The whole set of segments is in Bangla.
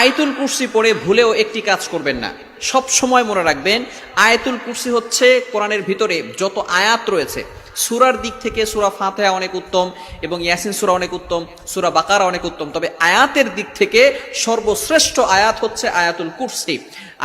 আয়াতুল কুরসি পড়ে ভুলেও একটি কাজ করবেন না। সব সময় মনে রাখবেন, আয়াতুল কুরসি হচ্ছে কোরআনের ভিতরে যত আয়াত রয়েছে, সুরার দিক থেকে সুরা ফাতেহা অনেক উত্তম এবং ইয়াসিন সুরা অনেক উত্তম, সুরা বাকারা অনেক উত্তম। তবে আয়াতের দিক থেকে সর্বশ্রেষ্ঠ আয়াত হচ্ছে আয়াতুল কুরসি।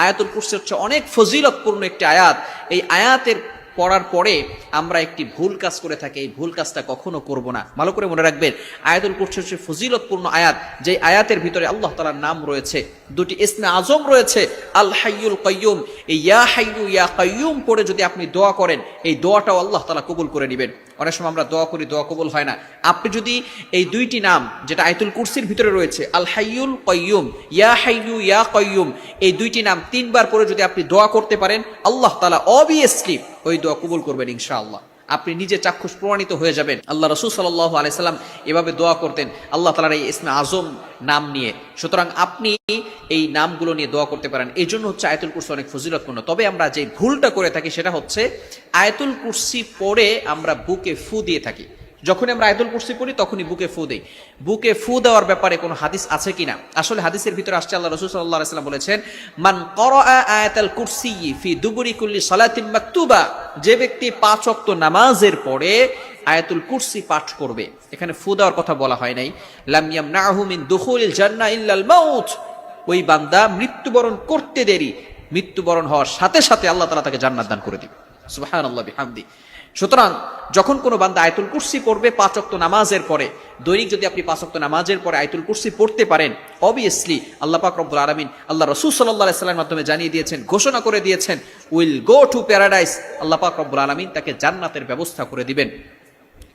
আয়াতুল কুরসি হচ্ছে অনেক ফজিলতপূর্ণ একটি আয়াত। এই আয়াতের পড়ার পরে আমরা একটি ভুল কাজ করে থাকি, এই ভুল কাজটা কখনো করব না। ভালো করে মনে রাখবেন, আয়াতুল কুরসি হচ্ছে ফজিলতপূর্ণ আয়াত যে আয়াতের ভিতরে আল্লাহ তালার নাম রয়েছে, দুটি ইসমে আজম রয়েছে, আল হাইয়ুল কাইয়ুম, এই ইয়া হাইয়ু ইয়া কাইয়ুম পড়ে যদি আপনি দোয়া করেন, এই দোয়াটাও আল্লাহ তালা কবুল করে নেবেন। অনেক সময় আমরা দোয়া করি, দোয়া কবুল হয় না। আপনি যদি এই দুইটি নাম, যেটা আয়তুল কুরসির ভিতরে রয়েছে, আল হাইয়ুল কয়ুম ইয়া হাইয়ু ইয়া কয়ুম এই দুইটি নাম তিনবার পরে যদি আপনি দোয়া করতে পারেন, আল্লাহ তালা অবভিয়াসলি ওই দোয়া কবুল করবেন ইনশাআল্লাহ। আপনি নিজে চাক্ষুষ প্রমাণিত হয়ে যাবেন। আল্লাহ রসুল সাল্লাহ আলাইসাল্লাম এভাবে দোয়া করতেন, আল্লাহ তালার এই ইসমে আজম নাম নিয়ে। সুতরাং আপনি এই নামগুলো নিয়ে দোয়া করতে পারেন। এই জন্য হচ্ছে আয়তুল কুরসি অনেক ফজিলতপূর্ণ। তবে আমরা যে ভুলটা করে থাকি সেটা হচ্ছে, আয়তুল কুরসি পরে আমরা বুকে ফু দিয়ে থাকি। যখন আমরা আয়তুল কুরসি পড়ি, তখনই বুকে ফু দেই। বুকে ফু দেওয়ার ব্যাপারে কোনো হাদিস আছে কিনা? আসলে হাদিসের ভিতরে আসছে, আল্লাহ রসুল সাল্লাহ সাল্লাম বলেছেন, মান কর আয়াতাল কুরসি ফি দুবুরি কুল্লি সালাতিন মাকতুবা যে ব্যক্তি পাঁচ অক্ত নামাজের পরে আয়াতুল কুরসি পাঠ করবে। এখানে ফু দেওয়ার কথা বলা হয় নাই। লাম ইয়ামনাহু মিন দুখুলিল জান্নাহ ইল্লাল মাউত। ওই বান্দা মৃত্যুবরণ করতে দেরি। মৃত্যুবরণ হওয়ার সাথে সাথে আল্লাহ তালা তাকে জান্নাত দান করে দিবে। সুবাহান আল্লাহ বিহামদি। সুতরাং, যখন কোনো বান্দা আয়তুল কুর্সি পড়বে পাঁচ অক্ত নামাজের পরে, দৈনিক যদি আপনি পাঁচ অক্ত নামাজের পরে আয়তুল কুর্সি পড়তে পারেন অবভিয়াসলি আল্লাহ পাক রব্বুল আলমিন আল্লাহ রসুল সাল্লাহ সাল্লামের মাধ্যমে জানিয়ে দিয়েছেন, ঘোষণা করে দিয়েছেন উইল গো টু প্যারাডাইস আল্লাহ পাক রব্বুল আলমিন তাকে জান্নাতের ব্যবস্থা করে দিবেন।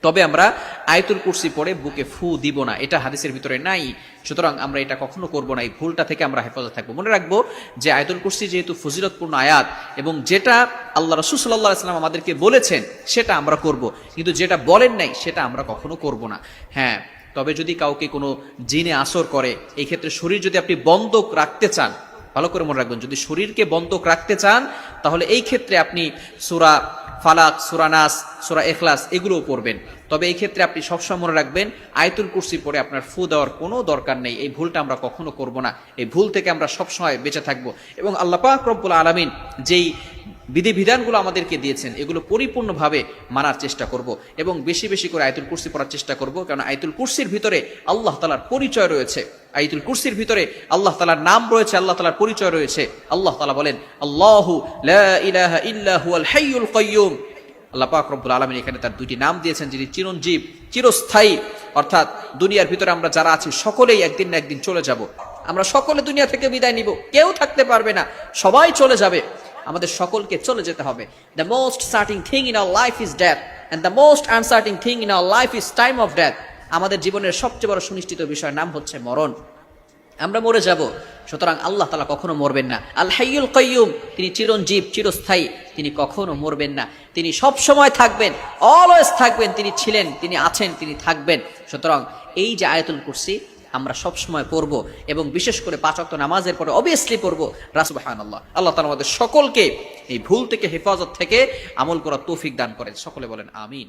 তবে আমরা আয়তুল কুরসি পড়ে বুকে ফু দিব না, এটা হাদিসের ভিতরে নাই। সুতরাং আমরা এটা কখনো করব না, এই ভুলটা থেকে আমরা হেফাজত থাকব। মনে রাখব যে আয়তুল কুরসি যেহেতু ফজিলতপূর্ণ আয়াত এবং যেটা আল্লাহ রসুল সাল্লাহ আসলাম আমাদেরকে বলেছেন, সেটা আমরা করব। কিন্তু যেটা বলেন নাই, সেটা আমরা কখনো করব না। হ্যাঁ তবে যদি কাউকে কোনো জিনে আসর করে, এই ক্ষেত্রে শরীর যদি আপনি বন্ধক রাখতে চান, ভালো করে মনে রাখবেন, যদি শরীরকে বন্ধক রাখতে চান, তাহলে এই ক্ষেত্রে আপনি সুরা ফালাক, সুরা নাস, সুরা এখলাস এগুলোও পড়বেন। তবে এই ক্ষেত্রে আপনি সবসময় মনে রাখবেন, আয়তুল কুর্সি পরে আপনার ফু দেওয়ার কোনো দরকার নেই। এই ভুলটা আমরা কখনো করব না। এই ভুল থেকে আমরা সবসময় বেঁচে থাকব। এবং আল্লাপাক রব্বুল আলমিন যেই বিধিবিধানগুলো আমাদেরকে দিয়েছেন, এগুলো পরিপূর্ণভাবে মানার চেষ্টা করব এবং বেশি বেশি করে আয়তুল কুরসি পড়ার চেষ্টা করব, কারণ আয়তুল কুরসির ভিতরে আল্লাহ তালার পরিচয় রয়েছে। আইতুল কুরসির ভিতরে আল্লাহ তালার নাম রয়েছে, আল্লাহ তালার পরিচয় রয়েছে। আল্লাহ তালা বলেন, আল্লাহু লা ইলাহা ইল্লাহু আল হাইয়ুল কাইয়ুম। আল্লাহ পাক রব্বুল আলমিন এখানে তার দুইটি নাম দিয়েছেন, যিনি চিরঞ্জীব, চিরস্থায়ী। অর্থাৎ দুনিয়ার ভিতরে আমরা যারা আছি, সকলেই একদিন না একদিন চলে যাব। আমরা সকলে দুনিয়া থেকে বিদায় নিব, কেউ থাকতে পারবে না, সবাই চলে যাবে। আমাদের সকলকে চলে যেতে হবে। The most certain thing in our life is death and the most uncertain thing in our life is time of death আমাদের জীবনের সবচেয়ে বড় সুনিশ্চিত বিষয়ের নাম হচ্ছে মরণ। আমরা মরে যাব, সুতরাং আল্লাহ তালা কখনো মরবেন না। আল হাইয়ুল কয়ুম তিনি চিরঞ্জীব, চিরস্থায়ী, তিনি কখনো মরবেন না। তিনি সব সময় থাকবেন অলওয়েজ থাকবেন, তিনি ছিলেন, তিনি আছেন, তিনি থাকবেন। সুতরাং এই যে আয়তুল কুরসি আমরা সবসময় পড়ব এবং বিশেষ করে পাঁচ অক্ত নামাজের পরে অবভিয়াসলি পড়ব। রাসবাহান আল্লাহ আল্লাহ তালা আমাদের সকলকে এই ভুল থেকে হেফাজত থেকে আমল করার তৌফিক দান করেন। সকলে বলেন, আমিন।